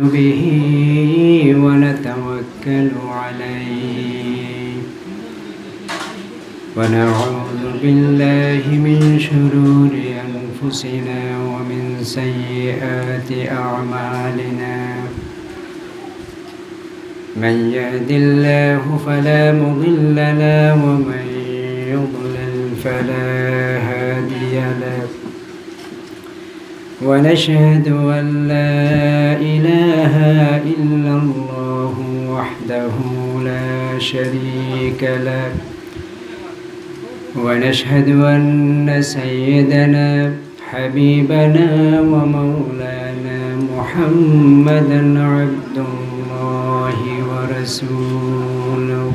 به ونتوكل عليه. ونعوذ بالله من شرور أنفسنا ومن سيئات أعمالنا. من يهد الله فلا مضل له ومن يضلل فلا هادي له. ونشهد أن لا إله إلا الله وحده لا شريك له. ونشهد أن سيدنا حبيبنا ومولانا محمدا عبد الله ورسوله.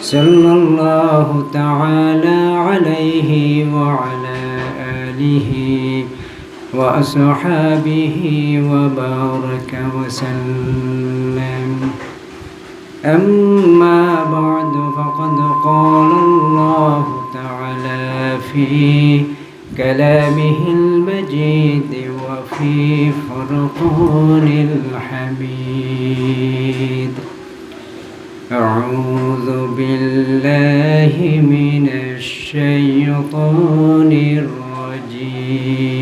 صلى الله تعالى عليه وعلى آله وأصحابه وبارك وسلم. أما بعد فقد قال الله تعالى في كلامه المجيد وفي فرقان الحميد. أعوذ بالله من الشيطان الرجيم.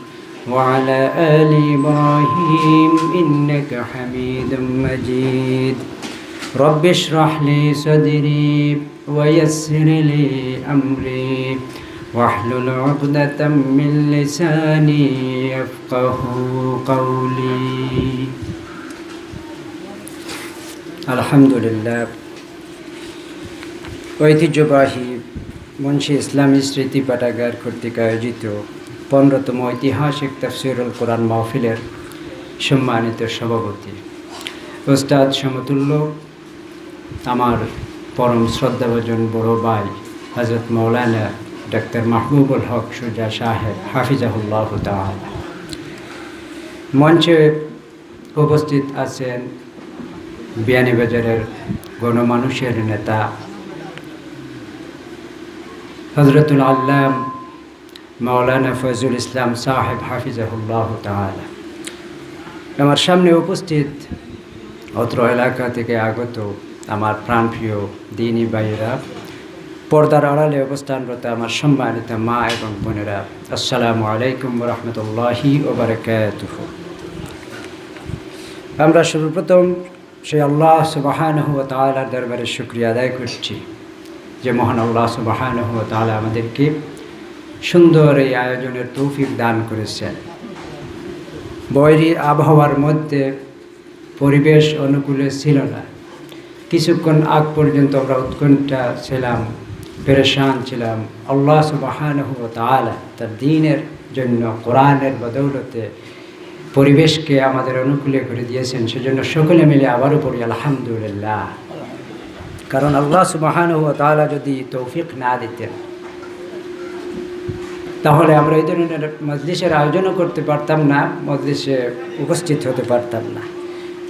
وعلى آل إبراهيم إنك حميد مجيد رب اشرح لي صدري ويسر لي أمري واحلل عقدة من لساني يفقه قولي الحمد لله ঐতিহ্যবাহী মুন্সি ইসলামী স্মৃতি পাঠাগার কর্তৃক আয়োজিত পনেরোতম ঐতিহাসিক তফসিরুল কোরআন মাহফিলের সম্মানিত সভাপতি। ওস্তাদ সমতুল্য আমার পরম শ্রদ্ধাভাজন বড় ভাই হজরত মৌলানা ডাক্তার মাহবুবুল হক সুজা সাহেব, হাফিজাহুল্লাহ মঞ্চে উপস্থিত আছেন বিয়ানীবাজারের গণমানুষের নেতা হজরতুল আল্লাম মৌলানা ফজল ইসলাম সাহেব হাফিজাহুল্লাহ তাআলা। আমার সামনে উপস্থিত অত্র এলাকা থেকে আগত আমার প্রাণপ্রিয় দিনী ভাইয়েরা, পর্দার আড়ালে অবস্থানরত আমার সম্মানিত মা এবং বোনেরা, আসসালামু আলাইকুম রহমতুল্লাহি ওবরাকাতুহ আমরা সর্বপ্রথম সেই আল্লাহ সুবাহান হুয়া তালার দরবারে শুক্রিয়া আদায় করছি যে মহান আল্লাহ সুবাহান হুয়া তালা আমাদেরকে সুন্দর এই আয়োজনের তৌফিক দান করেছেন। বৈরী আবহাওয়ার মধ্যে পরিবেশ অনুকূলে ছিল না। কিছুক্ষণ আগ পর্যন্ত আমরা উৎকণ্ঠা ছিলাম, পেরেশান ছিলাম। আল্লাহ সুবাহান তার দিনের জন্য কোরআনের বদৌলতে পরিবেশকে আমাদের অনুকূলে করে দিয়েছেন। সেজন্য সকলে মিলে আবারও পড়ি, আলহামদুলিল্লাহ। কারণ আল্লাহ সুবাহান যদি তৌফিক না দিতেন তাহলে আমরা এই ধরনের মজলিসের আয়োজনও করতে পারতাম না, মজলিসে উপস্থিত হতে পারতাম না।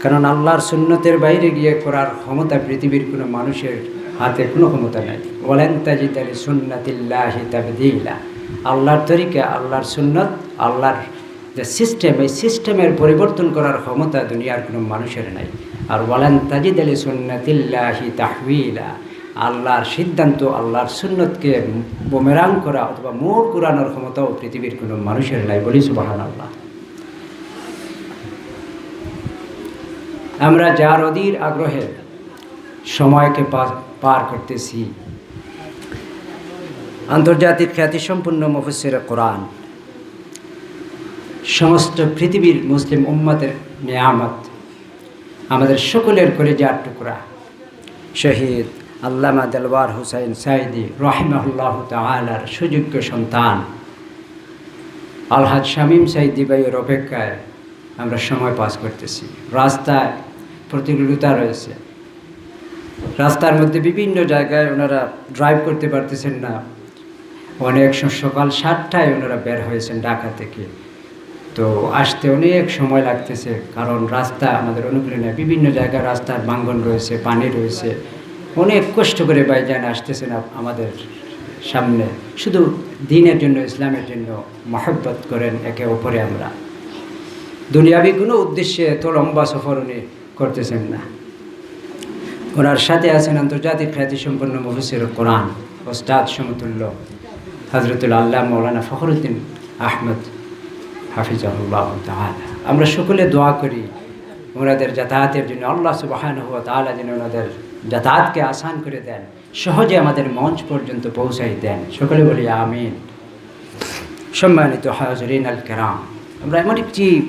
কারণ আল্লাহর সুন্নতের বাইরে গিয়ে করার ক্ষমতা পৃথিবীর কোনো মানুষের হাতে কোনো ক্ষমতা নেই। বলেন তাজিদ আলী সুন্নাতিল্লাহি তাবদিলা। আল্লাহর তরিকা, আল্লাহর সুন্নত, আল্লাহর যে সিস্টেম, এই সিস্টেমের পরিবর্তন করার ক্ষমতা দুনিয়ার কোনো মানুষের নাই। আর বলেন তাজিদ আলী সুন্নাতিল্লাহি তাহবিলা আল্লাহর সিদ্ধান্ত, আল্লাহর সুন্নতকে বোমেরাং করা অথবা মোড় কুরানোর ক্ষমতাও পৃথিবীর কোনো মানুষের নাই বলি সুবাহান আল্লাহ আমরা যার অধীর আগ্রহে সময়কে পার করতেছি। আন্তর্জাতিক খ্যাতিসম্পন্ন মুফসির কোরআন। সমস্ত পৃথিবীর মুসলিম উম্মতের নিয়ামত, আমাদের সকলের করে যার টুকরা, শহীদ আল্লামা দেলওয়ার হুসাইন সাইদি রহিমাহুল্লাহ তালার সুযোগ্য সন্তান। আলহাজ শামীম সাইদি ভাইয়ের অপেক্ষায় আমরা সময় পাস করতেছি। রাস্তায় প্রতিকূলতা রয়েছে। রাস্তার মধ্যে বিভিন্ন জায়গায় ওনারা ড্রাইভ করতে পারতেছেন না। অনেক সকাল সাতটায় ওনারা বের হয়েছেন ঢাকা থেকে। তো আসতে অনেক সময় লাগতেছে, কারণ রাস্তা আমাদের অনুকূলে নেই বিভিন্ন জায়গায় রাস্তার বাঙ্গন রয়েছে, পানি রয়েছে। অনেক কষ্ট করে বাইজান আসতেছেন আমাদের সামনে। শুধু দিনের জন্য, ইসলামের জন্য মহব্বত করেন একে অপরে আমরা। দুনিয়াবি কোনো উদ্দেশ্যে তো লম্বা সফর উনি করতেছেন না। ওনার সাথে আছেন আন্তর্জাতিক খ্যাতিসম্পন্ন মফসির কোরআন, ওস্তাদ সমতুল্য হজরতুল আল্লাহ মৌলানা ফখরুদ্দিন আহমদ তাআলা। আমরা সকলে দোয়া করি ওনাদের যাতায়াতের জন্য, আল্লাহ সুবাহান হুয়া তাআলা যেন ওনাদের যাতায়াতকে আসান করে দেন, সহজে আমাদের মঞ্চ পর্যন্ত পৌঁছাই দেন। সকলে বলি, আমিন। সম্মানিত হাজরিন আল কেরাম, আমরা এমন একটি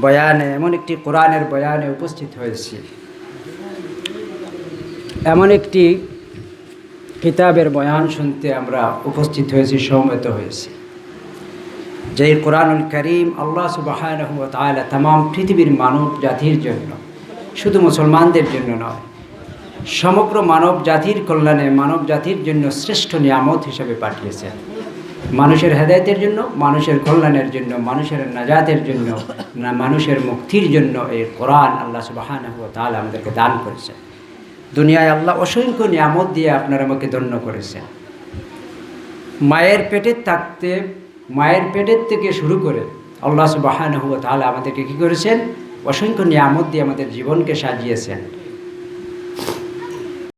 বয়ানে, এমন একটি কোরআনের বয়ানে উপস্থিত হয়েছি। এমন একটি কিতাবের বয়ান শুনতে আমরা উপস্থিত হয়েছি সমবেত হয়েছি। যে কোরআনুল করিম আল্লাহ সুবাহান তালা তাম পৃথিবীর মানব জাতির জন্য, শুধু মুসলমানদের জন্য নয় সমগ্র মানব জাতির কল্যাণে মানব জাতির জন্য শ্রেষ্ঠ নিয়ামত হিসেবে পাঠিয়েছেন মানুষের হেদায়তের জন্য, মানুষের কল্যাণের জন্য, মানুষের নাজাতের জন্য, না, মানুষের মুক্তির জন্য এই কোরআন আল্লাহ সুবাহান তাহলে আমাদেরকে দান করেছেন দুনিয়ায় আল্লাহ অসংখ্য নিয়ামত দিয়ে আপনার আমাকে ধন্য করেছেন। মায়ের পেটে থাকতে, মায়ের পেটের থেকে শুরু করে আল্লাহ সুবাহান তাহলে আমাদেরকে কী করেছেন? অসংখ্য নিয়ামত দিয়ে আমাদের জীবনকে সাজিয়েছেন।